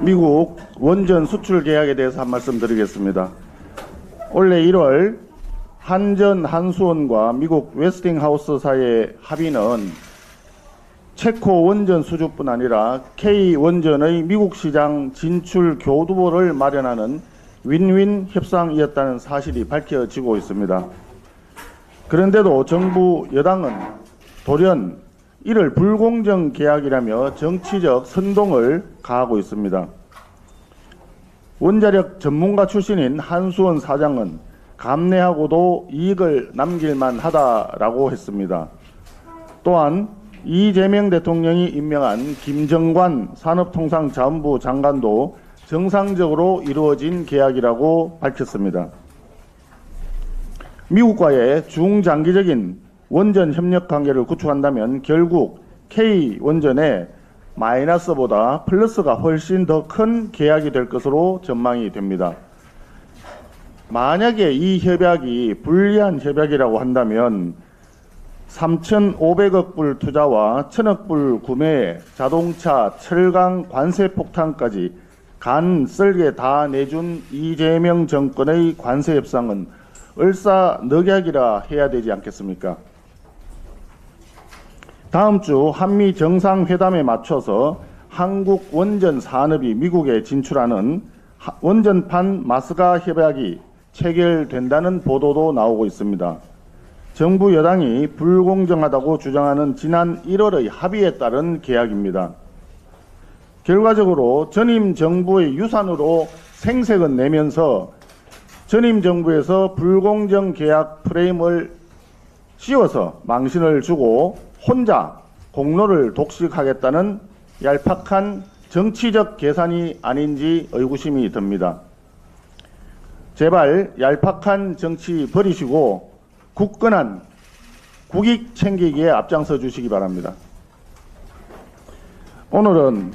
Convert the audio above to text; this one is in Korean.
미국 원전 수출 계약에 대해서 한 말씀 드리겠습니다. 올해 1월 한전 한수원과 미국 웨스팅하우스 사이의 합의는 체코 원전 수주뿐 아니라 K 원전의 미국 시장 진출 교두보를 마련하는 윈윈 협상이었다는 사실이 밝혀지고 있습니다. 그런데도 정부 여당은 돌연 이를 불공정 계약이라며 정치적 선동을 가하고 있습니다. 원자력 전문가 출신인 한수원 사장은 감내하고도 이익을 남길만 하다라고 했습니다. 또한 이재명 대통령이 임명한 김정관 산업통상자원부 장관도 정상적으로 이루어진 계약이라고 밝혔습니다. 미국과의 중장기적인 원전 협력 관계를 구축한다면 결국 K 원전에 마이너스보다 플러스가 훨씬 더 큰 계약이 될 것으로 전망이 됩니다. 만약에 이 협약이 불리한 협약이라고 한다면 3,500억 불 투자와 1,000억 불 구매, 자동차, 철강 관세 폭탄까지 간 쓸게 다 내준 이재명 정권의 관세 협상은 을사 늑약이라 해야 되지 않겠습니까? 다음 주 한미 정상회담에 맞춰서 한국 원전 산업이 미국에 진출하는 하- 원전판 마스가 협약이 체결된다는 보도도 나오고 있습니다. 정부 여당이 불공정하다고 주장하는 지난 1월의 합의에 따른 계약입니다. 결과적으로 전임 정부의 유산으로 생색은 내면서 전임 정부에서 불공정 계약 프레임을 씌워서 망신을 주고 혼자 공로를 독식하겠다는 얄팍한 정치적 계산이 아닌지 의구심이 듭니다. 제발 얄팍한 정치 버리시고 굳건한 국익 챙기기에 앞장서 주시기 바랍니다. 오늘은